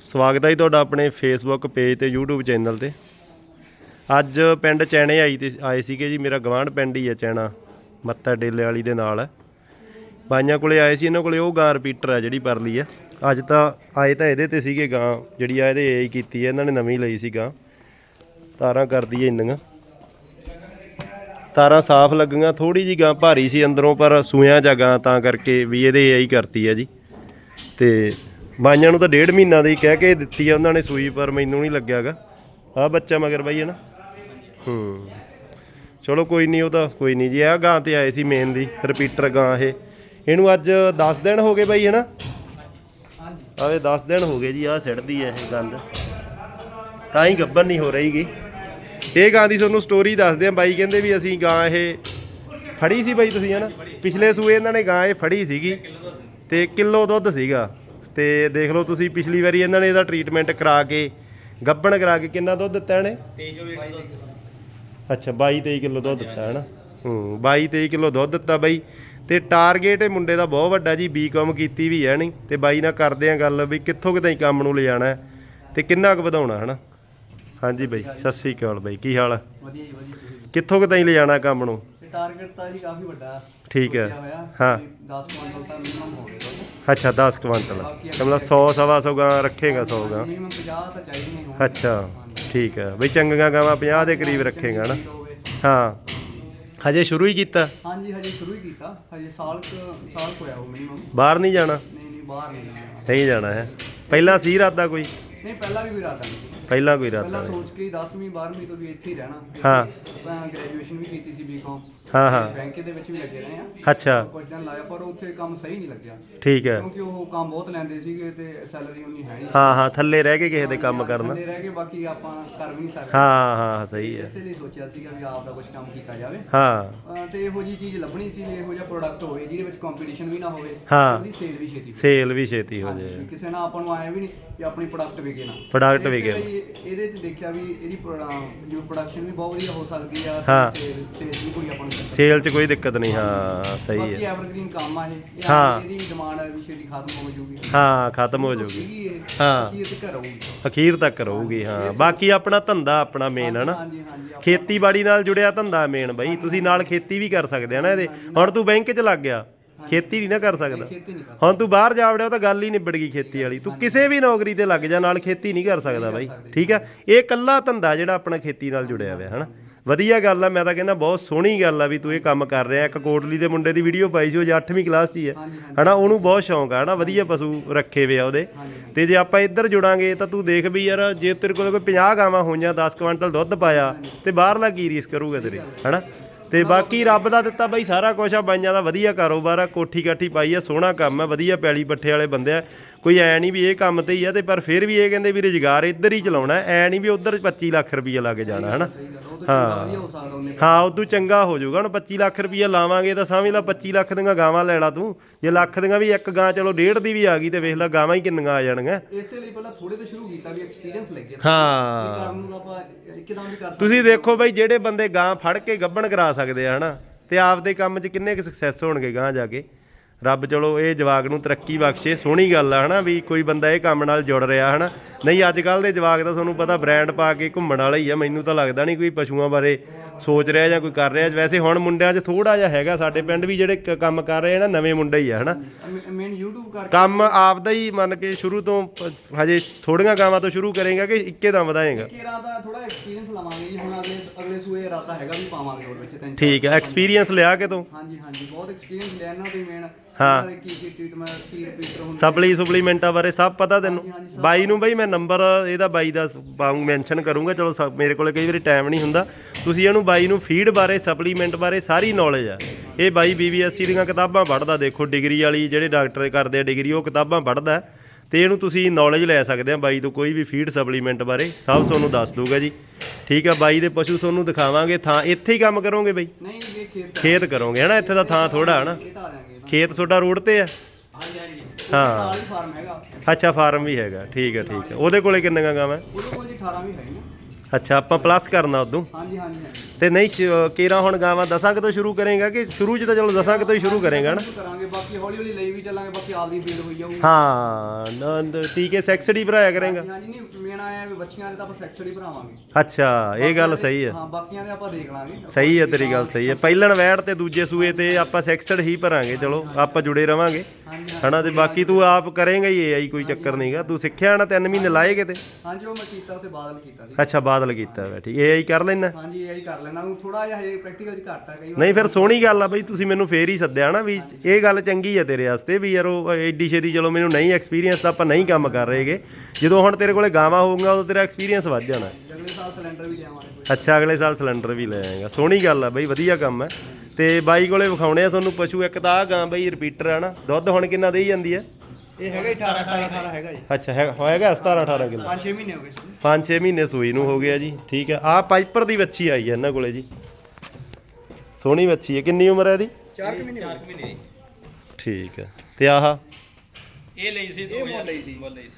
ਸਵਾਗਤ ਹੈ ਜੀ ਤੁਹਾਡਾ ਆਪਣੇ ਫੇਸਬੁੱਕ ਪੇਜ ਤੇ YouTube ਚੈਨਲ ਤੇ। ਅੱਜ ਪਿੰਡ ਚੈਣੇ ਆਈ ਤੇ ਆਏ ਸੀਗੇ ਜੀ, ਮੇਰਾ ਗਵਾਂਢ ਪਿੰਡ ਹੀ ਹੈ ਚੈਣਾ ਮੱਤਾ ਡੇਲੇ ਵਾਲੀ ਦੇ ਨਾਲ। ਹੈ ਬਾਈਆਂ ਕੋਲੇ ਆਏ ਸੀ, ਇਹਨਾਂ ਕੋਲੇ ਉਹ ਗਾਂ ਰਿਪੀਟਰ ਆ ਜਿਹੜੀ ਪਰਲੀ ਹੈ। ਅੱਜ ਤਾਂ ਆਏ ਤਾਂ ਇਹਦੇ ਤੇ ਸੀਗੇ ਗਾਂ, ਜਿਹੜੀ ਆ ਇਹਦੇ ਏਆਈ ਕੀਤੀ ਹੈ, ਇਹਨਾਂ ਨੇ ਨਵੀਂ ਲਈ ਸੀ ਗਾਂ। ਤਾਰਾਂ ਕਰਦੀ ਹੈ ਇੰਨੀਆਂ। ਤਾਰਾਂ ਸਾਫ਼ ਲੱਗੀਆਂ ਥੋੜੀ ਜੀ ਗਾਂ ਭਾਰੀ ਸੀ ਅੰਦਰੋਂ, ਪਰ ਸੂਆਂ ਜਾਂ ਗਾਂ ਤਾਂ ਕਰਕੇ ਵੀ ਇਹਦੇ ਏਆਈ ਕਰਤੀ ਹੈ ਜੀ। ਤੇ ਬਾਈਆਂ ਨੂੰ ਤਾਂ ਡੇਢ ਮਹੀਨਾ ਦੀ ਕਹਿ ਕੇ ਦਿੱਤੀ ਆ ਉਹਨਾਂ ਨੇ ਸੂਈ ਪਰ ਮੈਨੂੰ ਨਹੀਂ ਲੱਗਿਆਗਾ। ਆ ਬੱਚਾ ਮਗਰ ਬਾਈ ਹੈ ਨਾ? ਹੂੰ। ਚਲੋ ਕੋਈ ਨਹੀਂ ਉਹ ਤਾਂ ਕੋਈ ਨਹੀਂ ਜੀ। ਆ ਗਾਂ ਤੇ ਆਏ ਸੀ ਮੇਨ ਦੀ ਰਿਪੀਟਰ ਗਾਂ ਇਹ। ਇਹਨੂੰ ਅੱਜ 10 ਦਿਨ ਹੋ ਗਏ ਬਾਈ ਹੈ ਨਾ? ਆਵੇ 10 ਦਿਨ ਹੋ ਗਏ ਜੀ ਆ ਸਿੜਦੀ ਹੈ ਇਹ ਗੰਦ। ਤਾਂ ਹੀ ਗੱਬਰ ਨਹੀਂ ਹੋ ਰਹੀਗੀ ਇਹ ਗਾਂ ਦੀ ਤੁਹਾਨੂੰ ਸਟੋਰੀ ਦੱਸਦੇ ਆ। ਬਾਈ ਕਹਿੰਦੇ ਵੀ ਅਸੀਂ ਗਾਂ ਇਹ ਫੜੀ ਸੀ ਬਾਈ ਤੁਸੀਂ ਹਨਾ ਪਿਛਲੇ ਸੂਏ ਇਹਨਾਂ ਨੇ ਗਾਂ ਇਹ ਫੜੀ ਸੀਗੀ ਤੇ ਕਿਲੋ ਦੁੱਧ ਸੀਗਾ। ਤੇ ਦੇਖ ਲਓ ਤੁਸੀਂ ਪਿਛਲੀ ਵਾਰੀ ਇਹਨਾਂ ਨੇ ਇਹਦਾ ਟ੍ਰੀਟਮੈਂਟ ਕਰਾ ਕੇ ਗੱਬਣ ਕਰਾ ਕੇ ਕਿੰਨਾ ਦੁੱਧ ਦਿੱਤਾ ਇਹਨੇ? ਅੱਛਾ 22 23 ਕਿਲੋ ਦੁੱਧ ਦਿੱਤਾ ਹੈ ਨਾ ਹੂੰ 22 23 ਕਿਲੋ ਦੁੱਧ ਦਿੱਤਾ ਬਾਈ। ਤੇ ਟਾਰਗੇਟ ਇਹ ਮੁੰਡੇ ਦਾ ਬਹੁਤ ਵੱਡਾ ਜੀ ਬੀਕਾਮ ਕੀਤੀ ਵੀ ਹੈ ਨਹੀਂ। ਤੇ ਬਾਈ ਨਾਲ ਕਰਦੇ ਆ ਗੱਲ ਵੀ ਕਿੱਥੋਂ ਕਿਤੇ ਕੰਮ ਨੂੰ ਲਿਜਾਣਾ ਤੇ ਕਿੰਨਾ ਕੁ ਵਧਾਉਣਾ ਹਨਾ? ਹਾਂਜੀ ਬਾਈ ਸਤਿ ਸ੍ਰੀ ਅਕਾਲ। ਬਾਈ ਕੀ ਹਾਲ ਵਧੀਆ ਜੀ ਵਧੀਆ। ਕਿੱਥੋਂ ਕਿਤੇ ਲਿਜਾਣਾ ਕੰਮ ਨੂੰ? ਟਾਰਗੇਟ ਤਾਂ ਜੀ ਕਾਫੀ ਵੱਡਾ। ਠੀਕ ਹੈ। ਹਾਂ। ਵੀ 10 ਕੁਇੰਟਲ ਤਾਂ ਮਿਨੀਮਮ ਹੋ ਗਿਆ। ਅੱਛਾ 10 ਕੁਇੰਟਲ। ਮਤਲਬ 100 ਸਵਾ 100 ਗਾਂ ਰੱਖੇਗਾ 100 ਗਾਂ। ਮਿਨੀਮਮ 50 ਤਾਂ ਚਾਹੀਦੀ ਨਹੀਂ ਹੋਣੀ ਅੱਛਾ ਠੀਕ ਹੈ। ਬਈ ਚੰਗੀਆਂ ਗਾਵਾਂ 50 ਦੇ ਕਰੀਬ ਰੱਖੇਗਾ ਨਾ। ਹਾਂ। ਹਜੇ ਸ਼ੁਰੂ ਹੀ ਕੀਤਾ? ਹਾਂਜੀ ਹਜੇ ਸ਼ੁਰੂ ਹੀ ਕੀਤਾ। ਹਜੇ ਸਾਲ ਕੁ ਸਾਲ ਹੋਇਆ ਉਹ ਮਿਨੀਮਮ ਬਾਹਰ ਨਹੀਂ ਜਾਣਾ? ਨਹੀਂ ਨਹੀਂ ਬਾਹਰ ਨਹੀਂ ਜਾਣਾ। ਨਹੀਂ ਜਾਣਾ ਹੈ। ਪਹਿਲਾਂ ਸੀ ਇਰਾਦਾ ਕੋਈ? ਨਹੀਂ ਪਹਿਲਾਂ ਵੀ ਕੋਈ ਇਰਾਦਾ ਨਹੀਂ। ਪਹਿਲਾਂ ਕੋਈ ਪਹਿਲਾਂ ਇਰਾਦਾ ਨਹੀਂ ਸੋਚ ਕੇ 10ਵੀਂ 12ਵੀਂ ਤੋਂ ਵੀ ਇੱਥੇ ਹੀ ਰਹਿਣਾ। ਹਾਂ। ਤਾਂ ਗ੍ਰੈਜੂਏਸ਼ਨ ਵੀ ਕੀਤੀ ਸੀ ਬੀਕਾਮ ਹਾਂ ਹਾਂ। ਬੈਂਕ ਦੇ ਵਿੱਚ ਵੀ ਲੱਗੇ ਰਹੇ ਆ ਅੱਛਾ। ਕੁਝ ਦਿਨ ਲਾਇਆ ਪਰ ਉੱਥੇ ਕੰਮ ਸਹੀ ਨਹੀਂ ਲੱਗਿਆ। ਠੀਕ ਹੈ। ਕਿਉਂਕਿ ਉਹ ਕੰਮ ਬਹੁਤ ਲੈਂਦੇ ਸੀਗੇ ਤੇ ਸੈਲਰੀ ਉਨੀ ਹੈ ਨਹੀਂ। ਹਾਂ ਹਾਂ ਥੱਲੇ ਰਹਿ ਕੇ ਕਿਸੇ ਦੇ ਕੰਮ ਕਰਨਾ। ਥੱਲੇ ਰਹਿ ਕੇ ਬਾਕੀ ਆਪਾਂ ਕਰ ਵੀ ਨਹੀਂ ਸਕਦੇ। ਹਾਂ ਹਾਂ ਸਹੀ ਹੈ। ਇਸੇ ਲਈ ਸੋਚਿਆ ਸੀਗਾ ਵੀ ਆਪ ਦਾ ਕੁਝ ਕੰਮ ਕੀਤਾ ਜਾਵੇ। ਹਾਂ। ਅਹ ਤੇ ਇਹੋ ਜੀ ਚੀਜ਼ ਲੱਭਣੀ ਸੀ ਵੀ ਇਹੋ ਜਿਹਾ ਪ੍ਰੋਡਕਟ ਹੋਵੇ ਜਿਹਦੇ ਵਿੱਚ ਕੰਪੀਟੀਸ਼ਨ ਵੀ ਨਾ ਹੋਵੇ ਹਾਂ। ਉਹਦੀ ਸੇਲ ਵੀ ਛੇਤੀ ਹੋਵੇ ਸੇਲ ਵੀ ਛੇਤੀ ਹੋ ਹਾਂਜੀ, ਜਾਏ ਕਿਸੇ ਨਾਲ ਆਪਾਂ ਨੂੰ ਆਇਆ ਵੀ ਨਹੀਂ ਕਿ ਆਪਣੀ ਪ੍ਰੋਡਕਟ ਵਿਕੇ ਨਾ ਪ੍ਰੋਡਕਟ ਇਸੇ ਵਿਕੇ ਲਈ ਇਹਦੇ ਤੇ ਦੇਖਿਆ ਵੀ ਇਹਦੀ ਜੋ ਪ੍ਰੋਡਕਸ਼ਨ ਵੀ ਬਹੁਤ ਵਧੀਆ ਹੋ ਸਕਦੀ ਆ ਹਾਂ। ਸੇਲ ਸੇਲ ਵੀ ਕੋਈ ਆਪਾਂ ਨੂੰ ਸੇਲ 'ਚ ਕੋਈ ਦਿੱਕਤ ਨਹੀਂ ਹਾਂ ਸਹੀ ਬਾਕੀ ਹੈ। ਐਵਰਗ੍ਰੀਨ ਕੰਮ ਆ ਇਹ। ਇਹ ਹਾਂ। ਇਹਦੀ ਵੀ ਡਿਮਾਂਡ ਹੈ ਵੀ ਛੇਤੀ ਖਤਮ ਹੋ ਜਾਊਗੀ। ਹਾਂ ਖਤਮ ਹੋ ਜਾਊਗੀ। ਸੀਗੀ ਇਹ ਹਾਂ। ਕੀ ਇਹ ਘਰ ਆਊਗੀ ਅਖੀਰ ਤੱਕ ਰਹੂਗੀ ਹਾਂ। ਬਾਕੀ ਆਪਣਾ ਧੰਦਾ ਆਪਣਾ ਮੇਨ ਹੈ ਨਾ ਹਾਂਜੀ ਹਾਂਜੀ ਆਪਾਂ- ਖੇਤੀਬਾੜੀ ਨਾਲ ਜੁੜਿਆ ਧੰਦਾ ਮੇਨ ਬਈ। ਤੁਸੀਂ ਨਾਲ ਖੇਤੀ ਵੀ ਕਰ ਸਕਦੇ ਆ ਨਾ ਇਹਦੇ। ਹੁਣ ਤੂੰ ਬੈਂਕ 'ਚ ਲੱਗ ਗਿਆ। ਖੇਤੀ ਨਹੀਂ ਨਾ ਕਰ ਸਕਦਾ। ਖੇਤੀ ਨਹੀਂ ਕਰ ਹੁਣ ਤੂੰ ਬਾਹਰ ਜਾ ਵੜਿਆ ਉਹ ਤਾਂ ਗੱਲ ਹੀ ਨਿਬੜ ਗਈ ਖੇਤੀ ਵਾਲੀ। ਤੂੰ ਕਿਸੇ ਵੀ ਨੌਕਰੀ ਤੇ ਲੱਗ ਜਾ ਨਾਲ ਖੇਤੀ ਨਹੀਂ ਕਰ ਸਕਦਾ ਬਾਈ। ਠੀਕ ਆ? ਇਹ ਕੱਲਾ ਧੰਦਾ ਜਿਹੜਾ ਆਪਣਾ ਖੇਤੀ ਨਾਲ ਜੁੜਿਆ ਹੋਇਆ ਹਨਾ? ਵਧੀਆ ਗੱਲ ਆ ਮੈਂ ਤਾਂ ਕਹਿੰਦਾ ਬਹੁਤ ਸੋਹਣੀ ਗੱਲ ਆ ਵੀ ਤੂੰ ਇਹ ਕੰਮ ਕਰ ਰਿਹਾ। ਇੱਕ ਕੋਟਲੀ ਦੇ ਮੁੰਡੇ ਦੀ ਵੀਡੀਓ ਪਾਈ ਸੀ ਉਹ 8ਵੀਂ ਕਲਾਸ 'ਚ ਹੀ ਹੈ ਹਨਾ ਉਹਨੂੰ ਬਹੁਤ ਸ਼ੌਂਕ ਆ ਹਨਾ? ਵਧੀਆ ਪਸ਼ੂ ਰੱਖੇ ਵੇ ਆ ਉਹਦੇ। ਤੇ ਜੇ ਆਪਾਂ ਇੱਧਰ ਜੁੜਾਂਗੇ ਤਾਂ ਤੂੰ ਦੇਖ ਵੀ ਯਾਰ ਜੇ ਤੇਰੇ ਕੋਲ ਕੋਈ 50 ਗਾਵਾਂ ਹੋਈਆਂ 10 ਕੁਇੰਟਲ ਦੁੱਧ ਪਾਇਆ ਤੇ ਬਾਹਰਲਾ ਕੀ ਰੀਸ ਕਰੂਗਾ ਤੇਰੇ ਹਨਾ? ਤੇ ਬਾਕੀ ਰੱਬ ਦਾ ਦਿੱਤਾ ਬਾਈ ਸਾਰਾ ਕੁਝ ਆ, ਬਾਈਆਂ ਦਾ ਵਧੀਆ ਕਾਰੋਬਾਰ ਆ ਕੋਠੀ ਕਾਠੀ ਪਾਈ ਆ, ਸੋਹਣਾ ਕੰਮ ਆ, ਵਧੀਆ ਪੈਲੀ ਪੱਠੇ ਵਾਲੇ ਬੰਦੇ ਆ। ਕੋਈ ਐ ਨਹੀਂ ਵੀ ਇਹ ਕੰਮ ਤੇ ਹੀ ਆ ਤੇ ਪਰ ਫਿਰ ਵੀ ਇਹ ਕਹਿੰਦੇ ਵੀ ਰੁਜ਼ਗਾਰ ਇੱਧਰ ਹੀ ਚਲਾਉਣਾ ਐ ਨਹੀਂ ਵੀ ਉੱਧਰ 25 ਲੱਖ ਰੁਪਈਆ ਲੱਗ ਜਾਣਾ ਹਨਾ? ਉਹ ਹੋ। ਹਾਂ ਉਦੋਂ ਚੰਗਾ ਹੋ ਜਾਊਗਾ ਹੁਣ 25 ਲੱਖ ਰੁਪਈਆ ਲਾਵਾਂਗੇ ਤਾਂ ਸਮਝ ਲਾ 25 ਲੱਖ ਦੀਆਂ ਗਾਵਾਂ ਲੈਣਾ ਤੂੰ ਜੇ ਲੱਖ ਦੀਆਂ ਵੀ ਇੱਕ ਗਾਂ ਚਲੋ ਡੇਢ ਦੀ ਵੀ ਆ ਗਈ ਤੇ ਵੇਖ ਲੈ ਗਾਵਾਂ ਹੀ ਕਿੰਨੀਆਂ ਆ ਜਾਣਗੀਆਂ। ਇਸੇ ਲਈ ਪਹਿਲਾਂ ਥੋੜੇ ਤੋਂ ਸ਼ੁਰੂ ਕੀਤਾ ਵੀ ਐਕਸਪੀਰੀਅੰਸ ਲੱਗਿਆ ਹਾਂ। ਤੁਸੀਂ ਦੇਖੋ ਬਈ ਜਿਹੜੇ ਬੰਦੇ ਗਾਂ ਫੜ ਕੇ ਗੱਭਣ ਕਰਾ ਸਕਦੇ ਆ ਹਨਾ? ਤੇ ਆਪਦੇ ਕੰਮ 'ਚ ਕਿੰਨੇ ਕੁ ਸਕਸੈਸ ਹੋਣਗੇ ਗਾਂ ਜਾ ਕੇ? ਰੱਬ ਚਲੋ ਇਹ ਜਵਾਕ ਨੂੰ ਤਰੱਕੀ ਬਖਸ਼ੇ ਸੋਹਣੀ ਗੱਲ ਆ ਹਨਾ ਵੀ ਕੋਈ ਬੰਦਾ ਇਹ ਕੰਮ ਨਾਲ ਜੁੜ ਰਿਹਾ ਹਨਾ। ਨਹੀਂ ਅੱਜ ਕੱਲ ਦੇ ਜਵਾਕ ਤਾਂ ਤੁਹਾਨੂੰ ਪਤਾ ਬ੍ਰਾਂਡ ਪਾ ਕੇ ਘੁੰਮਣ ਵਾਲਾ ਹੀ ਆ ਮੈਨੂੰ ਤਾਂ ਲੱਗਦਾ ਨਹੀਂ ਕੋਈ ਪਸ਼ੂਆਂ ਬਾਰੇ ਸੋਚ ਰਿਹਾ ਜਾਂ ਕੋਈ ਕਰ ਰਿਹਾ। ਵੈਸੇ ਹੁਣ ਮੁੰਡਿਆਂ 'ਚ ਥੋੜਾ ਜਿਹਾ ਹੈਗਾ ਸਾਡੇ ਪਿੰਡ ਵੀ ਜਿਹੜੇ ਕ- ਕੰਮ ਕਰ ਰਹੇ ਆ ਨਾ ਨਵੇਂ ਮੁੰਡੇ ਹੀ ਆ ਹਨਾ। ਮੇਨ YouTube ਕਰਕੇ ਕੰਮ ਆਪਦਾ ਹੀ ਮੰਨ ਕੇ ਸ਼ੁਰੂ ਤੋਂ ਪ- ਹਜੇ ਥੋੜੀਆਂ ਗਾਵਾਂ ਤੋਂ ਸ਼ੁਰੂ ਕਰੇਗਾ ਕਿ ਇੱਕੇ ਦਮ ਵਧਾਏਗਾ? ਕੇਰਾ ਦਾ ਥੋੜਾ ਐਕਸਪੀਰੀਅੰਸ ਲਵਾਂਗੇ ਜੀ ਹੁਣ ਅਗਲੇ ਅਗਲੇ ਸੂਏ ਇਰਾਦਾ ਹੈਗਾ ਵੀ ਪਾਵਾਂਗੇ ਉਹਦੇ ਵਿੱਚ ਤਿੰਨ ਠੀਕ ਹੈ ਐਕਸਪੀਰੀਅੰਸ ਲਿਆ ਕੇ ਤੂੰ ਹਾਂਜੀ ਹਾਂਜੀ ਬਹੁਤ ਐਕਸਪੀਰੀਅੰਸ ਦੀ ਮੇਨ ਹਾਂ। ਕੀ ਕੀ ਟ੍ਰੀਟਮੈਂਟ ਕੀ ਰਿਪੀਟਰ ਹੁੰਦਾ ਸਪਲੀ ਸੁਪਲੀਮੈਂਟਾਂ ਬਾਰੇ ਸਭ ਪਤਾ ਤੈਨੂੰ। ਹਾਂਜੀ, ਹਾਂਜੀ, ਸਭ ਬਾਈ ਨੂੰ ਬਈ ਮੈਂ ਨੰਬਰ ਇਹਦਾ ਬਾਈ ਦਾ ਪਾਉਂ ਮੈਂਸ਼ਨ ਕਰੂੰਗਾ। ਚਲੋ ਸਭ- ਮੇਰੇ ਕੋਲੇ ਕਈ ਵਾਰੀ ਟਾਈਮ ਨਹੀਂ ਹੁੰਦਾ। ਤੁਸੀਂ ਇਹਨੂੰ ਬਾਈ ਨੂੰ ਫੀਡ ਬਾਰੇ ਸਪਲੀਮੈਂਟ ਬਾਰੇ ਸਾਰੀ ਨੌਲੇਜ ਆ। ਇਹ ਬਾਈ ਬੀਬੀਐਸਸੀ ਦੀਆਂ ਕਿਤਾਬਾਂ ਪੜ੍ਹਦਾ। ਦੇਖੋ ਡਿਗਰੀ ਵਾਲੀ ਜਿਹੜੇ ਡਾਕਟਰ ਕਰਦੇ ਆ ਡਿਗਰੀ ਉਹ ਕਿਤਾਬਾਂ ਪੜ੍ਹਦਾ। ਤੇ ਇਹਨੂੰ ਤੁਸੀਂ ਨੌਲੇਜ ਲੈ ਸਕਦੇ ਆ ਬਾਈ ਤੋਂ ਕੋਈ ਵੀ ਫੀਡ ਸਪਲੀਮੈਂਟ ਬਾਰੇ। ਸਭ ਤੁਹਾਨੂੰ ਦੱਸ ਦੂਗਾ ਜੀ। ਠੀਕ ਆ ਬਾਈ ਦੇ ਪਸ਼ੂ ਤੁਹਾਨੂੰ ਦਿਖਾਵਾਂਗੇ। ਥਾਂ ਇੱਥੇ ਹੀ ਕੰਮ ਕਰੋਗੇ ਬਈ? ਨਹੀਂ ਇਹ ਖੇਤ ਖੇਤ ਕਰੋਗੇ ਹਨਾ? ਇੱਥੇ ਦਾ ਥਾਂ ਥੋੜਾ ਹਨਾ? ਇਹ ਖੇਤ ਤੁਹਾਡਾ ਰੋਡ ਤੇ ਆ? ਹਾਂਜੀ ਹਾਂਜੀ। ਹਾਂ। ਨਾਲ ਹੀ ਫਾਰਮ ਹੈਗਾ। ਅੱਛਾ ਫਾਰਮ ਵੀ ਹੈਗਾ। ਠੀਕ ਹੈ ਠੀਕ ਹੈ। ਉਹਦੇ ਕੋਲੇ ਕਿੰਨੀਆਂ ਗਾਵਾਂ? ਉਹਦੇ ਕੋਲ ਜੀ 18 ਵੀ ਹੈਗੀਆਂ। ਅੱਛਾ ਆਪਾਂ ਪਲੱਸ ਕਰਨਾ ਉਦੋਂ। ਹਾਂਜੀ ਹਾਂਜੀ ਹਾਂਜੀ। ਤੇ ਨਹੀਂ ਸ਼- ਕੇਰਾ ਹੁਣ ਗਾਵਾਂ ਦਸਾਂ ਕੁ ਤੋਂ ਸ਼ੁਰੂ ਕਰੇਗਾ ਕਿ ਸ਼ੁਰੂ 'ਚ ਤਾਂ ਚਲੋ ਦਸਾਂ ਕੁ ਤੋਂ ਹੀ ਸ਼ੁਰੂ ਕਰੇਗਾ ਨਾ? ਸ਼ੁਰੂ ਕਰਾਂਗੇ ਬਾਕੀ ਹੌਲੀ ਹੌਲੀ ਲਈ ਵੀ ਚੱਲਾਂਗੇ ਬਾਕੀ ਆਪਦੀ ਫੀਡ ਹੋਈ ਜਾਊਗੀ। ਹਾਂ ਨਾ ਟੀਕੇ ਸੈਕਸਡੀ ਭਰਾਇਆ ਕਰੇਗਾ। ਹਾਂਜੀ ਨਹੀਂ ਮੇਨ ਆਇਆ ਵੀ ਬੱਚੀਆਂ ਦੇ ਤਾਂ ਆਪਾਂ ਸੈਕਸੜੀ ਭਰਾਵਾਂਗੇ। ਅੱਛਾ ਇਹ ਗੱਲ ਸਹੀ ਹੈ। ਹਾਂ ਬਾਕੀਆਂ ਦੇ ਆਪਾਂ ਦੇਖ ਲਾਂਗੇ। ਸਹੀ ਹੈ ਤੇਰੀ ਗੱਲ ਸਹੀ ਹੈ। ਪਹਿਲਣ ਵੈੜ ਤੇ ਦੂਜੇ ਸੂਏ ਤੇ ਆਪਾਂ ਸੈਕਸਡ ਹੀ ਭਰਾਂਗੇ ਚਲੋ ਆਪਾਂ ਜੁੜੇ ਰਵਾਂਗੇ। ਹਾਂਜੀ ਹਨਾ ਤੇ ਬਾਕੀ ਤੂੰ ਆਪ ਕਰੇਂਗਾ ਹੀ ਇਹ ਆਈ ਕੋਈ ਚੱਕਰ ਨਹੀਂਗਾ ਤੂੰ ਸਿੱਖਿਆ ਨਾ ਤਿੰਨ ਮਹੀਨੇ ਲਾਏ ਕਿਤੇ? ਹਾਂਜੀ ਉਹ ਮੈਂ ਕੀਤਾ ਉੱਥੇ ਬਾਦਲ ਕੀਤਾ ਸੀ। ਅੱਛਾ ਬਾਦਲ ਕੀਤਾ ਵਾ ਠੀਕ ਇਹ ਆਈ ਕਰ ਲੈਣਾ। ਹਾਂਜੀ ਇਹ ਹੀ ਕਰ ਲੈਣਾ ਉਹ ਥੋੜਾ ਜਿਹਾ ਹਜੇ ਪ੍ਰੈਕਟੀਕਲ ਚ ਘੱਟ ਹੈ ਕਈ ਵਾਰ। ਨਹੀਂ ਫਿਰ ਸੋਹਣੀ ਗੱਲ ਆ ਬਈ ਤੁਸੀਂ ਮੈਨੂੰ ਫੇਰ ਹੀ ਸੱਦਿਆ ਨਾ ਵੀ ਇਹ ਗੱਲ ਚੰਗੀ ਆ ਤੇਰੇ ਵਾਸਤੇ ਵੀ ਯਾਰ ਉਹ ਐਡੀ ਛੇਤੀ ਚਲੋ ਮੈਨੂੰ ਨਹੀਂ ਐਕਸਪੀਰੀਅੰਸ ਤਾਂ ਆਪਾਂ ਨਹੀਂ ਕੰਮ ਕਰ ਰਹੇਗੇ ਜਦੋਂ ਹੁਣ ਤੇਰੇ ਕੋਲੇ ਗਾਵਾਂ ਹੋਊਗਾ ਉਦੋਂ ਤੇਰਾ ਐਕਸਪੀਰੀਅੰਸ ਵੱਧ ਜਾਣਾ। ਅਗਲੇ ਸਾਲ ਸਿਲੰਡਰ ਵੀ ਲਿਆਵਾਂਗੇ ਕੋਈ। ਅੱਛਾ ਅਗਲੇ ਸਾਲ ਸਿਲੰਡਰ ਵੀ ਲੈ ਆਏਗਾ। ਸੋਹਣੀ ਗੱਲ ਆ ਬਈ ਵਧੀਆ ਕੰਮ ਹੈ ਤੇ ਬਾਈ ਕੋਲੇ ਵਿਖਾਉਣੇ ਆ ਤੁਹਾਨੂੰ ਪਸ਼ੂ ਇੱਕ ਤਾਂ ਆ ਗਾਂ ਬਈ ਰਿਪੀਟਰ ਆ ਨਾ ਦੁੱਧ ਹੁਣ ਕਿੰਨਾ ਦੇਈ ਜਾਂਦੀ ਹੈ ਇਹ ਹੈਗਾ 18 17 18 ਹੈਗਾ ਜੀ। ਅੱਛਾ ਹੈ ਹੋਏਗਾ 17 18 ਕਿਲੋ? 5-6 ਮਹੀਨੇ ਹੋ ਗਏ ਸੀ 5-6 ਮਹੀਨੇ ਸੂਈ ਨੂੰ ਹੋ ਗਿਆ ਜੀ ਠੀਕ ਹੈ। ਆ ਪਾਈਪਰ ਦੀ ਵੱਛੀ ਆਈ ਹੈ ਇਹਨਾਂ ਕੋਲੇ ਜੀ। ਸੋਹਣੀ ਵੱਛੀ ਹੈ। ਕਿੰਨੀ ਉਮਰ ਹੈ ਇਹਦੀ? 4 ਮਹੀਨੇ ਹੋ ਗਏ। ਮਹੀਨੇ ਠੀਕ ਹੈ। ਤੇ ਆਹ? ਇਹ ਲਈ ਸੀ ਇਹ ਮੁੱਲ ਲਈ ਸੀ। ਮੁੱਲ ਲਈ ਸੀ।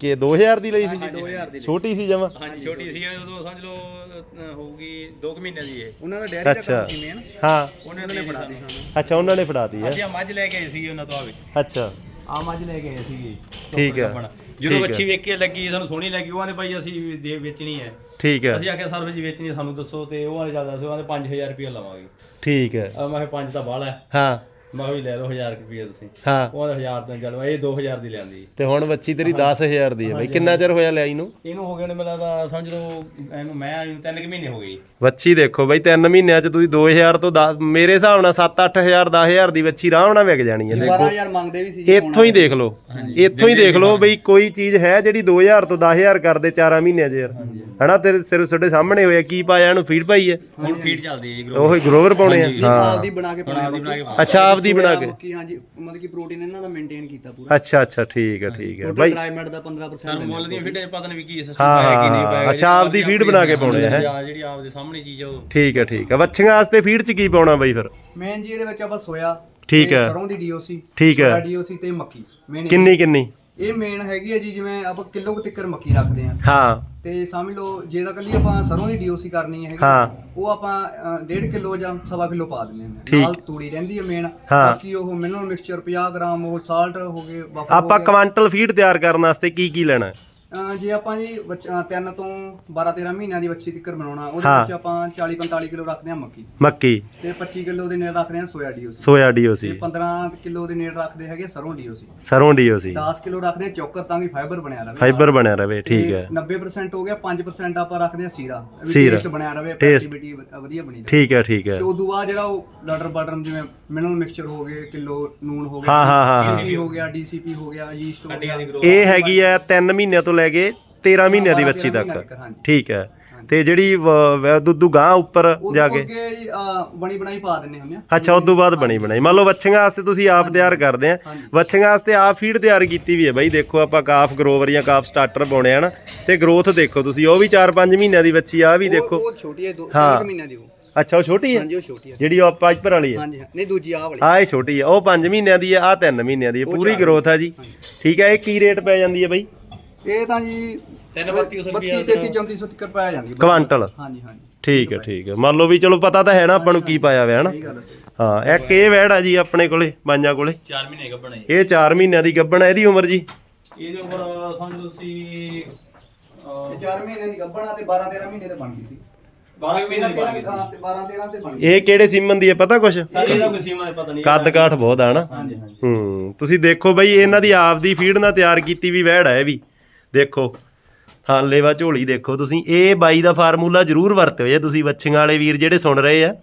ਕਿ 2000 ਦੀ ਲਈ ਸੀ 2000 ਦੀ ਛੋਟੀ ਸੀ ਜਮਾ? ਹਾਂਜੀ ਛੋਟੀ ਸੀ। ਉਦੋਂ ਸਮਝ ਲਓ ਹੋਊਗੀ 2 ਮਹੀਨੇ ਦੀ ਇਹ। ਉਹਨਾਂ ਦਾ ਡੈਰੀ ਦਾ ਅੱਛਾ। ਕੰਮ ਸੀ ਮੇਨ ਹਾਂ। ਉਹਨੇ ਨੇ ਫੜਾ ਦੀ ਸਾਨੂੰ। ਅੱਛਾ ਉਹਨਾਂ ਨੇ ਫੜਾਤੀ ਹੈ। ਅਸੀਂ ਆਹ ਮੱਝ ਲੈ ਕੇ ਆਏ ਸੀਗੇ ਉਹਨਾਂ ਤੋਂ ਆਵੇ ਅੱਛਾ। ਆ ਮੱਝ ਲੈ ਕੇ ਆਏ ਸੀਗੇ ਠੀਕ ਹੈ ਜਦੋਂ ਠੀਕ ਹੈ। ਵੇਖ ਕੇ ਲੱਗੀ ਸਾਨੂੰ ਸੋਹਣੀ ਲੱਗੀ ਉਹ ਆਂਦੇ ਭਾਈ ਅਸੀਂ ਦੇ ਵੇਚਣੀ ਹੈ। ਠੀਕ ਹੈ। ਅਸੀਂ ਆਖਿਆ ਸਰ ਜੀ ਵੇਚਣੀ ਹੈ, ਸਾਨੂੰ ਦੱਸੋ। ਤੇ ਉਹ ਆਲੇ ਜ਼ਿਆਦਾ ਸੀ ਉਹ ਆਂਦੇ 5000 ਰੁਪਏ ਲਵਾਂਗੇ। ਠੀਕ ਹੈ। ਆ ਮੈਂ ਕਿਹਾ ਪੰਜ ਤਾਂ ਬਾਹਲਾ ਹੈ। ਹਾਂ। ਮੈਂ ਵੀ ਲੈ ਲਓ 1000 ਰੁਪਏ ਤੁਸੀਂ। ਹਾਂ। ਉਹ ਆਂਦੇ 1000 ਤਾਂ ਚੱਲ ਇਹ 2000 ਦੀ ਲਿਆਂਦੀ ਤੇ ਹੁਣ ਬੱਚੀ ਤੇਰੀ 10000 ਦੀ ਹੈ ਬਈ। ਕਿੰਨਾ ਚਿਰ ਹੋਇਆ ਲਿਆਈ ਨੂੰ? ਇਹਨੂੰ ਹੋ ਗਏ ਨੇ ਮੈਨੂੰ ਲੱਗਦਾ ਸਮਝ ਲਓ ਇਹਨੂੰ ਮੈਂ ਆਈ ਨੂੰ ਤਿੰਨ ਕੁ ਮਹੀਨੇ ਹੋ ਗਏ। ਵੱਛੀ ਦੇਖੋ ਬਈ 3 ਮਹੀਨਿਆਂ ਚ ਤੁਸੀਂ 2000 ਤੋਂ 10 ਮੇਰੇ ਹਿਸਾਬ ਨਾਲ 7-8000 10000 ਦੀ ਵੱਛੀ ਆਰਾਮ ਨਾਲ ਵਿਕ ਜਾਣੀ ਹੈ। ਦੇਖੋ 12000 ਮੰਗਦੇ ਵੀ ਸੀ ਜੀ ਇੱਥੋਂ ਹੀ ਦੇਖ ਲਓ। ਇੱਥੋਂ ਹੀ ਦੇਖ ਲਓ ਬਈ ਕੋਈ ਚੀਜ਼ ਹੈ ਜਿਹੜੀ 2000 ਤੋਂ 10000 ਕਰਦੇ 4 ਮਹੀਨਿਆਂ 'ਚ ਯਾਰ। ਹਨਾ ਤੇਰੇ ਸਿਰ ਤੁਹਾਡੇ ਸਾਹਮਣੇ ਹੋਇਆ ਕੀ ਪਾਇਆ ਇਹਨੂੰ? ਫੀਡ ਪਾਈ ਹੈ? ਹੁਣ ਫੀਡ ਚੱਲਦੀ ਹੈ ਜੀ ਗਰੋ ਉਹ ਗਰੋਵਰ ਪਾਉਣੇ ਆ। ਹਾਂ। ਆਪਦੀ ਬਣਾ ਕੇ ਪਾਉਣੀ ਅੱਛਾ ਆਪਦੀ ਬਣਾ ਕੇ। ਮੱਕੀ ਹਾਂਜੀ ਮਤਲਬ ਕਿ ਪ੍ਰੋਟੀਨ ਇਹਨਾਂ ਦਾ ਮੇਨਟੇਨ ਕੀਤਾ ਪੂਰਾ। ਅੱਛਾ ਅੱਛਾ ਠੀਕ ਹੈ ਠੀਕ ਹੈ। ਟੋਟਲ ਬਾਈ ਡਰਾਈਮੈਟ ਦਾ 15% ਸਾਨੂੰ ਮੁੱਲ ਦੀਆਂ ਫੀਡਾਂ ਪਤਾ ਨਹੀਂ ਵੀ ਕੀ ਸਿਸਟਮ ਹਾਂ, ਹੈ ਕੀ ਨਹੀਂ ਹਾਂ, ਪਾਇਆ ਅੱਛਾ, ਆਪਦੀ feed ਬਣਾ ਕੇ ਪਾਉਣੇ ਆ, ਹੈਂ? ਜਿਹੜੀ ਆਪਦੇ ਸਾਹਮਣੇ ਚੀਜ਼ ਆ ਉਹ। ਠੀਕ ਹੈ ਠੀਕ ਹੈ। ਵੱਛੀਆਂ ਵਾਸਤੇ ਫੀਡ 'ਚ ਕੀ ਪਾਉਣਾ ਬਾਈ ਫਿਰ? ਮੇਨ ਜੀ ਇਹਦੇ ਵਿੱਚ ਆਪਾਂ ਸੋਇਆ ਠੀਕ ਤੇ ਹੈ। ਸਰੋਂ ਦੀ ਡੀਓਸੀ ਠੀਕ ਹੈ। ਡੀਓਸੀ ਤੇ ਮੱਕੀ ਮੇਨ ਕਿੰਨੀ ਕਿੰਨੀ? ਇਹ ਮੇਨ ਹੈਗੀ ਹੈ ਜੀ ਜਿਵੇਂ ਆਪਾਂ ਕਿਲੋ ਕੁ ਤਿੱਕਰ ਮੱਕੀ ਰੱਖਦੇ ਆ ਹਾਂ ਤੇ ਸਮਝ ਲਓ ਜੇ ਤਾਂ ਕੱਲੀ ਆਪਾਂ ਸਰੋਂ ਦੀ ਡੀਓਸੀ ਕਰਨੀ ਹੈਗੀ ਹਾਂ। ਉਹ ਆਪਾਂ 1.5 ਕਿਲੋ ਜਾਂ ਸਵਾ ਕਿਲੋ ਪਾ ਦਿੰਦੇ ਹਾਂ ਠੀਕ। ਨਾਲ ਤੂੜੀ ਰਹਿੰਦੀ ਹੈ ਮੇਨ ਹਾਂ। ਬਾਕੀ ਉਹ ਮਿਨਰਲ ਮਿਕਸਚਰ 50 ਗ੍ਰਾਮ ਉਹ ਸਾਲਟ ਹੋ ਗਏ ਆਪਾਂ ਕੁਆਂਟਲ ਫੀਡ ਤਿਆਰ ਕਰਨ ਵਾਸਤੇ ਕੀ ਕੀ ਲੈਣਾ ਜੇ ਆਪਾਂ ਜੀ ਬੱਚ- ਤੋਂ 12 13 ਮਹੀਨਿਆਂ ਦੀ ਵੱਛੀ ਤਿੱਕਰ ਬਣਾਉਣਾ ਉਹਦੇ ਹਾਂ। ਵਿੱਚ ਆਪਾਂ 40 45 ਕਿਲੋ ਰੱਖਦੇ ਹਾਂ ਮੱਕੀ। ਮੱਕੀ। ਤੇ 25 ਕਿਲੋ ਦੇ ਨੇੜ ਰੱਖਦੇ ਹਾਂ ਸੋਇਆ ਡੀਓਸੀ। ਸੋਇਆ ਤੇ ਡੀਓਸੀ 15 ਕਿਲੋ ਦੇ ਨੇੜ ਰੱਖਦੇ ਹੈਗੇ ਸਰੋਂ ਡੀਓਸੀ। ਸਰੋਂ ਡੀਓਸੀ। 10 ਕਿਲੋ ਰੱਖਦੇ ਹਾਂ ਚੌਕਰ ਤਾਂ ਕਿ ਫਾਈਬਰ ਬਣਿਆ ਰਹੇ ਫਾਈਬਰ ਬਣਿਆ ਰਵੇ ਠੀਕ ਹੈ। 90% ਹੋ ਗਿਆ 5% ਆਪਾਂ ਰੱਖਦੇ ਹਾਂ ਸੀਰਾ। ਸੀਰਾ। ਟੇਸਟ ਬਣਿਆ ਰਵੇ Taste। ਐਕਟੀਵਿਟੀ ਵਧੀਆ ਬਣੀ ਰਹੇ ਠੀਕ ਹੈ ਠੀਕ ਹੈ। ਤੇ ਉਦੋਂ ਬਾਅਦ ਜਿਹੜਾ ਉਹ ਲਟਰ ਬਟਰ ਜਿਵੇਂ ਮਿਨਰਲ ਮਿਕਸਚਰ ਹੋ ਗਏ ਕਿਲੋ ਨੂਨ ਹੋ ਗਿਆ ਹਾਂ, ਹਾਂ, ਹਾਂ, ਹਾਂ। ਹੋ ਗਿਆ ਡੀਸੀਪੀ ਹੋ ਗਿਆ ਯੀਸਟ ਹੋ ਗਿਆ। ਇਹ ਹੈਗੀ ਆ 3 ਮਹੀਨਿਆਂ ਤੋਂ ਲੈ ਕੇ 13 ਮਹੀਨਿਆਂ ਦੀ ਬੱਚੀ ਤੱਕ। ਠੀਕ ਹੈ। ਤੇ ਜਿਹੜੀ ਦੁੱਧੂ ਗਾਂ ਉੱਪਰ ਜਾ ਕੇ? ਬਣੀ ਬਣਾਈ ਪਾ ਦਿੰਨੇ ਹੁੰਦੇ ਆ। ਅੱਛਾ ਉਸ ਤੋਂ ਬਾਅਦ ਬਣੀ ਬਣਾਈ। ਮੰਨ ਲਓ ਵੱਛੀਆਂ ਵਾਸਤੇ ਤੁਸੀਂ ਆਪ ਤਿਆਰ ਕਰਦੇ ਆ। ਵੱਛੀਆਂ ਵਾਸਤੇ ਆਪ ਫੀਡ ਤਿਆਰ ਕੀਤੀ ਵੀ ਹੈ ਬਾਈ। ਦੇਖੋ ਆਪਾਂ ਕਾਫ ਗਰੋਵਰ ਜਾਂ ਕਾਫ ਸਟਾਰਟਰ ਪਾਉਣੇ ਆ ਨਾ ਤੇ ਗਰੋਥ ਦੇਖੋ ਤੁਸੀਂ। ਉਹ ਵੀ 4-5 ਮਹੀਨਿਆਂ ਦੀ ਬੱਚੀ ਆ ਵੀ ਦੇਖੋ। ਉਹ ਛੋਟੀ ਹੈ ਦੋ ਹਾਂ। ਤਿੰਨ ਕੁ ਮਹੀਨਿਆਂ ਦੀ ਉਹ। ਅੱਛਾ ਉਹ ਛੋਟੀ ਹੈ? ਹਾਂਜੀ ਉਹ ਛੋਟੀ ਹੈ। ਜਿਹੜੀ ਉਹ ਪਾਈਪਰ ਵਾਲੀ ਹੈ। ਹਾਂਜੀ। ਨਹੀਂ ਦੂਜੀ ਆਹ ਵਾਲੀ। ਆ ਇਹ ਛੋਟੀ ਹੈ। ਉਹ 5 ਮਹੀਨਿਆਂ ਦੀ ਹੈ ਆ 3 ਮਹੀਨਿਆਂ ਦੀ ਹੈ। ਪੂਰੀ ਗਰੋਥ ਹੈ ਜੀ। ਠੀਕ ਹੈ ਇਹ ਕੀ ਰੇਟ ਪੈ ਜਾਂਦੀ ਹੈ ਬਾਈ? ਇਹ ਤਾਂ ਜੀ ਤਿੰਨ ਬੱਤੀ ਸੌ 32 ਰੁਪਇਆ 33 3400 ਤੱਕ ਪਾਇਆ ਜਾਂਦੀ ਕੁਆਂਟਲ ਹਾਂਜੀ ਹਾਂਜੀ। ਠੀਕ ਹੈ ਠੀਕ ਹੈ। ਮੰਨ ਲਓ ਵੀ ਚਲੋ ਪਤਾ ਤਾਂ ਹੈ ਨਾ ਆਪਾਂ ਨੂੰ ਕੀ ਪਾਇਆ ਹੋਇਆ ਸਹੀ ਗੱਲ ਹੈ ਹਾਂ ਇੱਕ ਇਹ ਵੈੜ ਆ ਜੀ ਆਪਣੇ ਕੋਲੇ ਬਾਈਆਂ ਕੋਲੇ। 4 ਮਹੀਨੇ ਗੱਭਣ ਹੈ ਇਹ 4 ਮਹੀਨਿਆਂ ਦੀ ਗੱਭਣ ਹੈ ਇਹਦੀ ਉਮਰ ਜੀ। ਇਹਦੇ ਉੱਪਰ ਸਮਝ ਲਓ ਤੁਸੀਂ ਇਹ 4 ਮਹੀਨਿਆਂ ਦੀ ਗੱਭਣਾ ਤੇ 12 13 ਮਹੀਨੇ ਤੇ ਬਣ ਗਈ ਸੀ 12 ਮਹੀਨੇ ਦੀ ਬਣ ਗਈ ਹਾਂ, ਤੇ 12 13 ਤੇ ਬਣ ਗਈ ਇਹ ਕਿਹੜੇ ਸੀਮਨ ਦੀ ਹੈ ਪਤਾ ਕੁਛ? ਸਾਰੇ ਇਹਦਾ ਕੋਈ ਸੀਮਾ ਪਤਾ ਨਹੀਂ। ਕੱਦ ਕਾਠ ਬਹੁਤ ਆ ਹਨਾ ਹਾਂਜੀ ਹਾਂਜੀ। ਹੂੰ ਤੁਸੀਂ ਦੇਖੋ ਬਈ ਇਹਨਾਂ ਦੀ ਆਪ ਦੀ ਫੀਡ ਨਾਲ ਤਿਆਰ ਕੀਤੀ ਵੀ ਵਹਿੜ ਹੈ ਇਹ ਵੀ। ਦੇਖੋ ਹਾਂ ਲੇਵਾ ਝੋਲੀ ਦੇਖੋ ਤੁਸੀਂ। ਇਹ ਬਾਈ ਦਾ ਫਾਰਮੂਲਾ ਜ਼ਰੂਰ ਵਰਤਿਓ ਜੇ ਤੁਸੀਂ ਵੱਛੀਆਂ ਵਾਲੇ ਵੀਰ ਜਿਹੜੇ ਸੁਣ ਰਹੇ ਆ।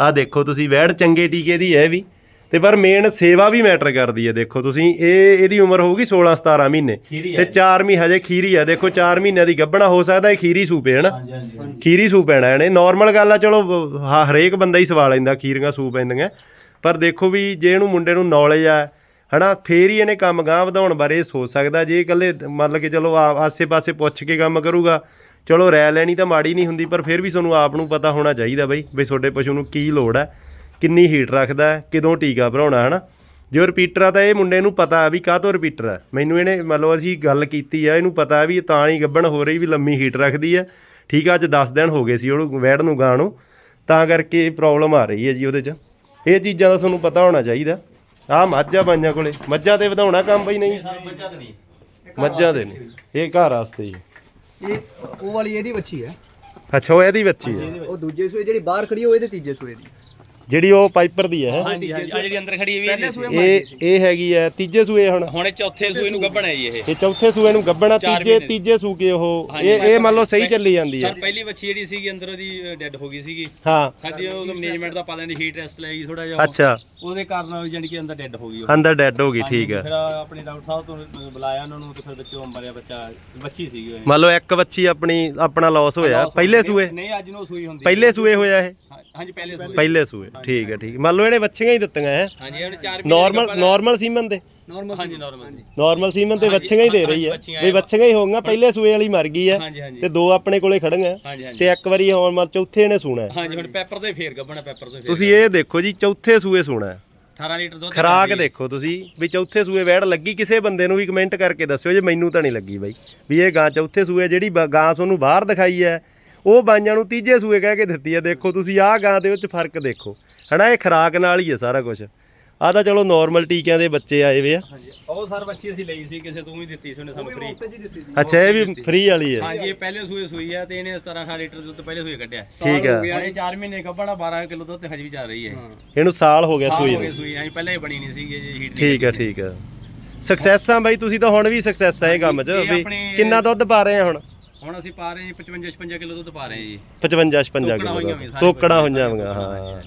ਆਹ ਦੇਖੋ ਤੁਸੀਂ ਵਹਿੜ ਚੰਗੇ ਟੀਕੇ ਦੀ ਹੈ ਵੀ। ਤੇ ਪਰ ਮੇਨ ਸੇਵਾ ਵੀ ਮੈਟਰ ਕਰਦੀ ਹੈ ਦੇਖੋ ਤੁਸੀਂ। ਇਹ ਇਹਦੀ ਉਮਰ ਹੋਊਗੀ 16 17 ਮਹੀਨੇ। ਤੇ ਹੈ 4 ਮਹੀਨੇ ਹਜੇ ਖੀਰੀ ਆ ਦੇਖੋ 4 ਮਹੀਨਿਆਂ ਦੀ ਗੱਭਣਾ ਹੋ ਸਕਦਾ ਇਹ ਖੀਰੀ ਸੂਪੇ ਹੈ ਨਾ। ਖੀਰੀ ਸੂ ਪੈਣਾ ਇਹਨੇ। ਨਾਰਮਲ ਗੱਲ ਆ ਚਲੋ ਹਰੇਕ ਬੰਦਾ ਹੀ ਸਵਾ ਲੈਂਦਾ ਖੀਰੀਆਂ ਸੂ ਪੈਂਦੀਆਂ। ਪਰ ਦੇਖੋ ਵੀ ਜੇ ਇਹਨੂੰ ਮੁੰਡੇ ਨੂੰ ਨੌਲੇਜ ਆ ਹਨਾ, ਫੇਰ ਹੀ ਇਹਨੇ ਕੰਮ ਗਾਂ ਵਧਾਉਣ ਬਾਰੇ ਸੋਚ ਸਕਦਾ, ਜੇ ਇਕੱਲੇ ਮਤਲਬ ਕਿ ਚਲੋ ਆ- ਆਸੇ-ਪਾਸੇ ਪੁੱਛ ਕੇ ਕੰਮ ਕਰੂਗਾ, ਚਲੋ ਰਾਇ ਲੈਣੀ ਤਾਂ ਮਾੜੀ ਨਹੀਂ ਹੁੰਦੀ, ਪਰ ਫਿਰ ਵੀ ਤੁਹਾਨੂੰ ਆਪ ਨੂੰ ਪਤਾ ਹੋਣਾ ਚਾਹੀਦਾ ਬਈ ਵੀ ਤੁਹਾਡੇ ਪਸ਼ੂ ਨੂੰ ਕੀ ਲੋੜ ਹੈ, ਕਿੰਨੀ ਹੀਟ ਰੱਖਦਾ ਕਿਦੋਂ ਟੀਕਾ ਭਰਾਉਣਾ, ਹਨਾ। ਜੋ ਰਿਪੀਟਰ ਆ ਤਾਂ ਇਹ ਮੁੰਡੇ ਨੂੰ ਪਤਾ ਵੀ ਕਾਹ ਤੋਂ ਰਿਪੀਟਰ ਆ ਮੈਨੂੰ ਇਹਨੇ ਮਤਲਬ ਅਸੀਂ ਗੱਲ ਕੀਤੀ ਆ, ਇਹਨੂੰ ਪਤਾ ਵੀ ਤਾਂ ਹੀ ਗੱਬਣ ਹੋ ਰਹੀ ਵੀ ਲੰਮੀ ਹੀਟ ਰੱਖਦੀ ਆ ਠੀਕ ਆ, ਅੱਜ 10 ਦਿਨ ਹੋ ਗਏ ਸੀ ਉਹਨੂੰ ਵੈੜ ਨੂੰ ਗਾਂ ਨੂੰ। ਤਾਂ ਕਰਕੇ ਪ੍ਰੋਬਲਮ ਆ ਰਹੀ ਹੈ ਜੀ ਉਹਦੇ 'ਚ। ਇਹ ਚੀਜ਼ਾਂ ਦਾ ਤੁਹਾਨੂੰ ਪਤਾ ਹੋਣਾ ਚਾਹੀਦਾ। ਆਹ ਮੱਝਾਂ ਬਾਈਆਂ ਕੋਲੇ। ਮੱਝਾਂ ਤੇ ਵਧਾਉਣਾ ਕੰਮ ਬਈ ਨਹੀਂ? ਬੱਚਾ ਤਾਂ ਨਹੀਂ ਮੱਝਾਂ ਦੇ ਨੇ ਇਹ ਘਰ ਵਾਸਤੇ ਜੀ ਇਹ ਉਹ ਵਾਲੀ ਇਹਦੀ ਬੱਚੀ ਹੈ। ਅੱਛਾ ਉਹ ਇਹਦੀ ਬੱਚੀ ਹੈ। ਉਹ ਦੂਜੇ ਸੂਏ ਜਿਹੜੀ ਬਾਹਰ ਖੜੀ ਉਹ ਇਹਦੇ ਤੀਜੇ ਸੂਏ ਦੀ। ਜਿਹੜੀ ਉਹ ਪਾਈਪਰ ਦੀ ਹੈ। ਹਾਂਜੀ ਹਾਂਜੀ। ਆ ਜਿਹੜੀ ਅੰਦਰ ਖੜੀ ਹੈ ਵੀ। ਇਹ ਇਹ ਹੈਗੀ ਹੈ ਤੀਜੇ ਸੂਏ ਹੁਣ। ਹੁਣ ਇਹ ਚੌਥੇ ਸੂਏ ਨੂੰ ਗੱਭਣ ਹੈ ਜੀ ਇਹ। ਇਹ ਚੌਥੇ ਸੂਏ ਨੂੰ ਗੱਬਣਾ ਚਾਰ ਤੀਜੇ ਮਹੀਨੇ। ਤੀਜੇ ਸੂਕੇ ਉਹ। ਹਾਂਜੀ, ਇਹ ਇਹ ਮੰਨ ਲਓ ਸਹੀ ਚੱਲੀ ਜਾਂਦੀ ਹੈ। ਸਰ ਪਹਿਲੀ ਬੱਚੀ ਜਿਹੜੀ ਸੀਗੀ ਅੰਦਰ ਉਹਦੀ ਡੈੱਡ ਹੋ ਗਈ ਸੀਗੀ। ਹਾਂ। ਸਾਡੀ ਉਹ ਮੈਨੇਜਮੈਂਟ ਦਾ ਪਾ ਲੈਂਦੀ ਹੀਟ ਟੈਸਟ ਲੈ ਗਈ ਥੋੜਾ ਜਿਹਾ ਅੱਛਾ। ਉਹਦੇ ਕਾਰਨ ਜਾਨੀ ਕਿ ਅੰਦਰ ਡੈੱਡ ਹੋ ਗਈ ਉਹ। ਅੰਦਰ ਡੈੱਡ ਹੋ ਗਈ ਠੀਕ ਹੈ। ਫਿਰ ਆਪਣੇ ਡਾਕਟਰ ਸਾਹਿਬ ਤੋਂ ਬੁਲਾਇਆ ਉਹਨਾਂ ਨੂੰ ਤੇ ਫਿਰ ਬੱਚੋਂ ਮਰਿਆ ਬੱਚਾ ਬੱਚੀ ਸੀਗੀ ਉਹ ਮੰਨ ਲਓ ਇੱਕ ਬੱਚੀ ਆਪਣੀ ਆਪਣਾ ਲਾਸ ਹੋਇਆ। ਪਹਿਲੇ ਸੂਏ? ਨਹੀਂ ਅੱਜ ਨੂੰ ਸੂਈ ਹੁੰਦੀ ਪਹਿਲੇ ਸੂਏ ਹੋਇਆ ਇਹ? ਹਾਂ- ਹਾਂਜੀ ਪਹਿਲੇ ਸੂਏ। ਪਹਿਲੇ ਸੂਏ। ਠੀਕ ਹੈ ਠੀਕ ਮੰਨ ਲਓ ਇਹਨੇ ਬੱਚੀਆਂ ਹੀ ਦਿੱਤੀਆਂ ਹੈ? ਹਾਂਜੀ ਹੁਣ 4 ਨਾਰਮਲ ਨਾਰਮਲ ਸੀਮਨ ਦੇ। ਨਾਰਮਲ ਹਾਂਜੀ ਨਾਰਮਲ ਨਾਰਮਲ ਸੀਮਨ ਤੇ ਬੱਚੀਆਂ ਹੀ ਦੇ ਰਹੀ ਹੈ। ਵੀ ਬੱਚੀਆਂ ਹੀ ਹੋਊਗਾ ਪਹਿਲੇ ਸੂਏ ਵਾਲੀ ਮਰ ਗਈ ਹੈ ਹਾਂਜੀ ਹਾਂਜੀ। ਤੇ ਦੋ ਆਪਣੇ ਕੋਲੇ ਖੜੀਆਂ ਹਾਂਜੀ ਹਾਂਜੀ। ਤੇ ਇੱਕ ਵਾਰੀ ਹੁਣ ਮਤਲਬ ਚੌਥੇ ਇਹਨੇ ਸੂਣਾ ਹੈ। ਹਾਂਜੀ ਹੁਣ ਪੈਪਰ ਤੋਂ ਹੀ ਫੇਰ ਗੱਭਣਾ ਪੈਪਰ ਫੇਰ ਤੁਸੀਂ ਇਹ ਦੇਖੋ ਜੀ ਚੌਥੇ ਸੂਏ ਸੂਣਾ ਹੈ। 18 ਲੀਟਰ ਦੁੱਧ ਖਰਾਕ। ਦੇਖੋ ਤੁਸੀਂ ਵੀ ਚੌਥੇ ਸੂਏ ਵੈੜ ਲੱਗੀ ਕਿਸੇ ਬੰਦੇ ਨੂੰ ਵੀ ਕਮੈਂਟ ਕਰਕੇ ਦੱਸਿਓ ਜੇ ਮੈਨੂੰ ਤਾਂ ਨਹੀਂ ਲੱਗੀ ਬਾਈ। ਵੀ ਇਹ ਗਾਂ ਚੌਥੇ ਸੂਏ ਜਿਹੜੀ ਬ- ਗਾਂ ਤੁਹਾਨੂੰ ਬਾਹਰ ਦਿਖਾਈ ਹੈ ਉਹ ਬਾਈਆਂ ਨੂੰ ਤੀਜੇ ਸੂਏ ਕਹਿ ਕੇ ਦਿੱਤੀ ਹੈ ਦੇਖੋ ਤੁਸੀਂ ਆਹ ਗਾਂ ਦੇ ਵਿੱਚ ਫ਼ਰਕ ਦੇਖੋ। ਹਨਾ ਇਹ ਖਰਾਕ ਨਾਲ ਹੀ ਹੈ ਸਾਰਾ ਕੁਝ ਆਹ ਤਾਂ ਚਲੋ ਨਾਰਮਲ ਟੀਕਿਆਂ ਦੇ ਬੱਚੇ ਆਏ ਵੇ ਆ। ਹਾਂਜੀ ਉਹ ਸਰ ਬੱਚੀ ਅਸੀਂ ਲਈ ਸੀ ਕਿਸੇ ਤੋਂ ਵੀ ਦਿੱਤੀ ਸੀ ਉਹਨੇ ਸਾਨੂੰ ਫ੍ਰੀ ਅੱਛਾ ਇਹ ਵੀ ਫ੍ਰੀ ਵਾਲੀ ਹੈ ਹਾਂਜੀ ਇਹ ਪਹਿਲੇ ਸੂਏ ਸੂਈ ਹੈ ਤੇ ਇਹਨੇ 17 18 ਲੀਟਰ ਦੁੱਧ ਪਹਿਲੇ ਸੂਏ ਕੱਢਿਆ। ਠੀਕ ਹੁਣ ਇਹ 4 ਮਹੀਨੇ ਗੱਭਣਾ 12 ਕਿਲੋ ਦੁੱਧ ਤੇ ਹਜੇ ਵੀ ਚੱਲ ਰਹੀ ਹੈ। ਹਾਂ। ਇਹਨੂੰ ਸਾਲ ਹੋ ਗਿਆ ਸਾਲ ਸੂਈ ਹੋ ਗਏ ਨੂੰ ਸੂਈ ਹਾਂਜੀ ਪਹਿਲਾਂ ਹੀ ਬਣੀ ਨਹੀਂ ਸੀਗੀ ਜੀ ਹੀਟ ਠੀਕ ਹੈ ਠੀਕ ਹੈ ਸਕਸੈਸ ਆ ਬਾਈ ਤੁਸੀਂ ਤਾਂ ਹੁਣ ਵੀ ਸਕਸੈਸ ਆ ਇਹ ਕੰਮ 'ਚ ਵੀ ਕਿੰਨਾ ਦੁੱਧ ਪਾ ਰਹੇ ਆ ਹੁਣ? ਹੁਣ ਅਸੀਂ ਪਾ ਰਹੇ ਹਾਂ 55 56 ਕਿਲੋ ਦੁੱਧ ਪਾ ਰਹੇ ਹਾਂ ਜੀ। 55 56 ਟੋਕੜਾਂ ਹੋਈਆਂ ਕਿਲੋ ਦਾ ਟੋਕੜਾ ਹੋਈਆਂ ਹੋਈਆਂ ਹਾਂ।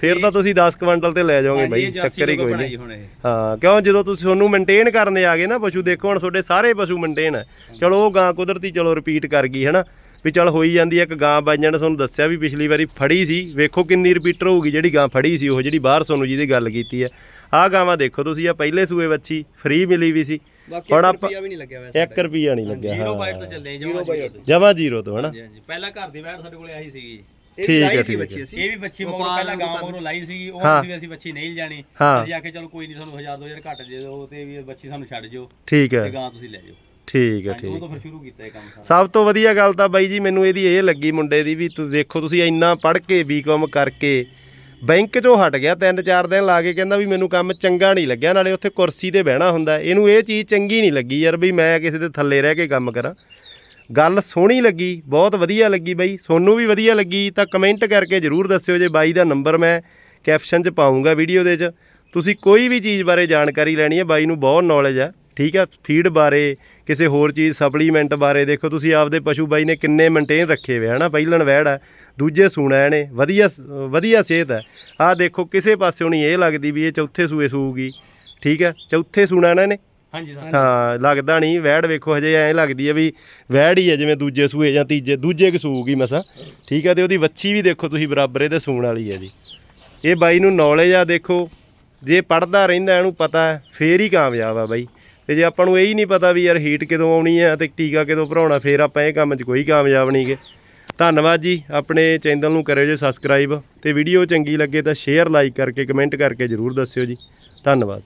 ਫਿਰ ਤਾਂ ਤੁਸੀਂ 10 ਕੁਇੰਟਲ ਤੇ ਲੈ ਜਾਓਗੇ ਬਾਈ ਚੱਕਰ ਹੀ ਕੋਈ ਨਹੀਂ। ਹਾਂ ਕਿਉਂ ਜਦੋਂ ਤੁਸੀਂ ਉਹਨੂੰ ਮੇਨਟੇਨ ਕਰਨੇ ਆ ਗਏ ਨਾ ਪਸ਼ੂ ਦੇਖੋ ਹੁਣ ਤੁਹਾਡੇ ਸਾਰੇ ਪਸ਼ੂ ਮੇਨਟੇਨ ਹੈ। ਚਲੋ ਉਹ ਗਾਂ ਕੁਦਰਤੀ ਚਲੋ ਰਿਪੀਟ ਕਰ ਗਈ ਹੈ ਨਾ ਵੀ ਚਲ ਹੋਈ ਜਾਂਦੀ ਹੈ ਇੱਕ ਗਾਂ ਬਾਈਆਂ ਨੇ ਤੁਹਾਨੂੰ ਦੱਸਿਆ ਵੀ ਪਿਛਲੀ ਵਾਰੀ ਫੜੀ ਸੀ। ਵੇਖੋ ਕਿੰਨੀ ਰਿਪੀਟਰ ਹੋਊਗੀ ਜਿਹੜੀ ਗਾਂ ਫੜੀ ਸੀ ਉਹ ਜਿਹੜੀ ਬਾਹਰ ਸੋਨੂੰ ਜਿਹਦੀ ਗੱਲ ਕੀਤੀ ਹੈ। ਆਹ ਗਾਵਾਂ ਦੇਖੋ ਤੁਸੀਂ ਆ ਪਹਿਲੇ ਸੂਏ ਬੱਚੀ ਫ੍ਰੀ ਮਿਲੀ ਵੀ ਸੀ। ਹੁਣ ਆਪਾਂ- ਰੁਪਿਆ ਵੀ ਨਹੀਂ ਲੱਗਿਆ ਵੈਸੇ 1 ਰੁਪਿਆ ਨਹੀਂ ਲੱਗਿਆ ਜ਼ੀਰੋ ਬਾਈਟ ਹਾਂ ਤੋਂ ਚੱਲੇ Zero ਜਮਾ bite ਜ਼ੀਰੋ ਜਮਾ ਜ਼ੀਰੋ ਤੋਂ ਹਨਾ? ਹਾਂਜੀ ਹਾਂਜੀ। ਪਹਿਲਾਂ ਘਰ ਦੀ ਬੈਠ ਸਾਡੇ ਕੋਲੇ ਆਹੀ ਸੀਗੀ। ਇਹ ਠੀਕ ਹੈ, ਸੀ ਠੀਕ ਹੈ। ਇਹ ਵੀ ਬੱਚੀ ਵਪਾਰ ਪਹਿਲਾਂ ਨੂੰ ਗਾਂ ਮਗਰੋਂ ਲਾਈ ਸੀਗੀ ਉਹ। ਸੀ ਅਸੀਂ ਬੱਚੀ ਨਹੀਂ ਜਾਣੀ ਹਾਂ। ਅਸੀਂ ਆਖੇ ਚਲੋ ਕੋਈ ਨਹੀਂ ਸਾਨੂੰ 1000 2000 ਘੱਟ ਦੇ ਦਿਓ ਤੇ ਵੀ ਬੱਚੀ ਸਾਨੂੰ ਛੱਡ ਜਿਓ। ਠੀਕ ਹੈ। ਤੇ ਗਾਂ ਤੁਸੀਂ ਲੈ ਜਾਓ। ਠੀਕ ਹੈ ਹਾਂਜੀ, ਉਹ ਠੀਕ ਤੋਂ ਫਿਰ ਸ਼ੁਰੂ ਕੀਤਾ ਇਹ ਕੰਮ ਸਭ ਤੋਂ ਵਧੀਆ ਗੱਲ ਤਾਂ ਬਾਈ ਜੀ ਮੈਨੂੰ ਇਹਦੀ ਇਹ ਲੱਗੀ ਮੁੰਡੇ ਦੀ ਵੀ ਤੁਸੀਂ ਦੇਖੋ ਤੁਸੀਂ ਇੰਨਾ ਪੜ੍ਹ ਕੇ ਬੀਕਾਮ ਕਰਕੇ ਬੈਂਕ 'ਚੋਂ ਹਟ ਗਿਆ, ਤਿੰਨ ਚਾਰ ਦਿਨ ਲਾ ਕੇ ਕਹਿੰਦਾ ਵੀ ਮੈਨੂੰ ਕੰਮ ਚੰਗਾ ਨਹੀਂ ਲੱਗਿਆ, ਨਾਲੇ ਉੱਥੇ ਕੁਰਸੀ ਤੇ ਬਹਿਣਾ ਹੁੰਦਾ। ਇਹਨੂੰ ਇਹ ਚੀਜ਼ ਚੰਗੀ ਨਹੀਂ ਲੱਗੀ ਯਾਰ ਵੀ ਮੈਂ ਕਿਸੇ ਦੇ ਥੱਲੇ ਰਹਿ ਕੇ ਕੰਮ ਕਰਾਂ। ਗੱਲ ਸੋਹਣੀ ਲੱਗੀ, ਬਹੁਤ ਵਧੀਆ ਲੱਗੀ ਬਾਈ। ਸੋਨੂੰ ਵੀ ਵਧੀਆ ਲੱਗੀ, ਤਾਂ ਕਮੈਂਟ ਕਰਕੇ ਜਰੂਰ ਦੱਸਿਓ ਜੇ ਬਾਈ ਦਾ ਨੰਬਰ ਮੈਂ ਕੈਪਸ਼ਨ 'ਚ ਪਾਉਂਗਾ ਵੀਡੀਓ ਦੇ 'ਚ। ਤੁਸੀਂ ਕੋਈ ਵੀ ਚੀਜ਼ ਬਾਰੇ ਜਾਣਕਾਰੀ ਲੈਣੀ ਹੈ, ਬਾਈ ਨੂੰ ਬਹੁਤ ਨੌਲੇਜ ਆ। ਠੀਕ ਆ ਫੀਡ ਬਾਰੇ ਕਿਸੇ ਹੋਰ ਚੀਜ਼ ਸਪਲੀਮੈਂਟ ਬਾਰੇ ਦੇਖੋ ਤੁਸੀਂ ਆਪਦੇ ਪਸ਼ੂ ਬਾਈ ਨੇ ਕਿੰਨੇ ਮੇਨਟੇਨ ਰੱਖੇ ਹੋਏ ਹਨਾ? ਪਹਿਲਣ ਵੈੜ ਆ ਦੂਜੇ ਸੂਣਾ ਇਹਨੇ ਵਧੀਆ ਵਧੀਆ ਸਿਹਤ ਹੈ ਆਹ ਦੇਖੋ ਕਿਸੇ ਪਾਸਿਓਂ ਨਹੀਂ ਇਹ ਲੱਗਦੀ ਵੀ ਇਹ ਚੌਥੇ ਸੂਏ ਸੂਗੀ ਠੀਕ ਹੈ ਚੌਥੇ ਸੂਣਾ ਨਾ ਇਹਨੇ? ਹਾਂਜੀ ਸਰ ਹਾਂ ਲੱਗਦਾ ਨਹੀਂ ਵੈੜ ਵੇਖੋ ਹਜੇ ਐਂ ਲੱਗਦੀ ਹੈ ਵੀ ਵੈੜ ਹੀ ਹੈ ਜਿਵੇਂ ਦੂਜੇ ਸੂਏ ਜਾਂ ਤੀਜੇ ਦੂਜੇ ਕਿ ਸੂਗੀ ਮਸਾ। ਠੀਕ ਹੈ ਤੇ ਉਹਦੀ ਵੱਛੀ ਵੀ ਦੇਖੋ ਤੁਸੀਂ ਬਰਾਬਰ ਇਹਦੇ ਸੂਣ ਵਾਲੀ ਹੈ ਜੀ। ਇਹ ਬਾਈ ਨੂੰ ਨੌਲੇਜ ਆ ਦੇਖੋ ਜੇ ਪੜਦਾ ਰਹਿੰਦਾ ਇਹਨੂੰ ਪਤਾ ਫੇਰ ਹੀ ਕਾਮਯਾਬ ਆ ਬਾਈ। ਤੇ ਜੇ ਆਪਾਂ ਨੂੰ ਇਹ ਹੀ ਨਹੀਂ ਪਤਾ ਵੀ ਯਾਰ ਹੀਟ ਕਦੋਂ ਆਉਣੀ ਹੈ ਤੇ ਟੀਕਾ ਕਦੋਂ ਭਰਾਉਣਾ, ਫੇਰ ਆਪਾਂ ਇਹ ਕੰਮ 'ਚ ਕੋਈ ਕਾਮਯਾਬ ਨਹੀਂਗੇ ਧੰਨਵਾਦ ਜੀ, ਆਪਣੇ ਚੈਨਲ ਨੂੰ ਕਰਿਓ ਜੀ ਸਬਸਕ੍ਰਾਈਬ ਤੇ ਵੀਡੀਓ ਚੰਗੀ ਲੱਗੇ ਤਾਂ ਸ਼ੇਅਰ ਲਾਈਕ ਕਰਕੇ ਕਮੈਂਟ ਕਰਕੇ ਜਰੂਰ ਦੱਸਿਓ ਜੀ। ਧੰਨਵਾਦ।